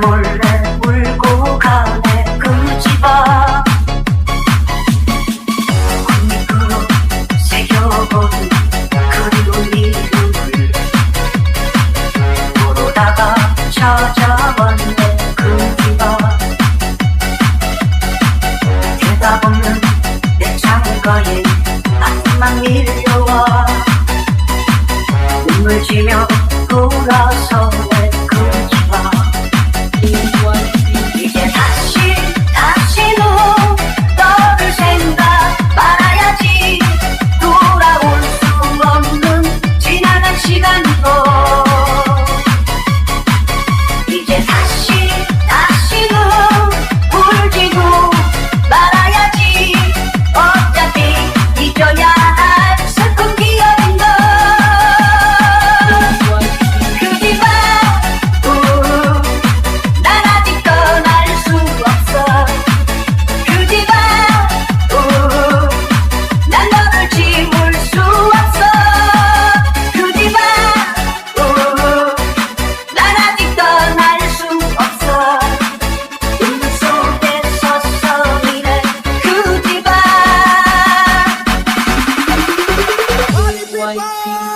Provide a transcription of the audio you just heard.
몰래 울고 가네. 그 집 앞 군도 새겨보는 그리운 이름을 모르다가 찾아왔네. 그 집 앞 대답 없는 내 창가에 한숨만 밀려와. 눈물 지며 돌아서 white people.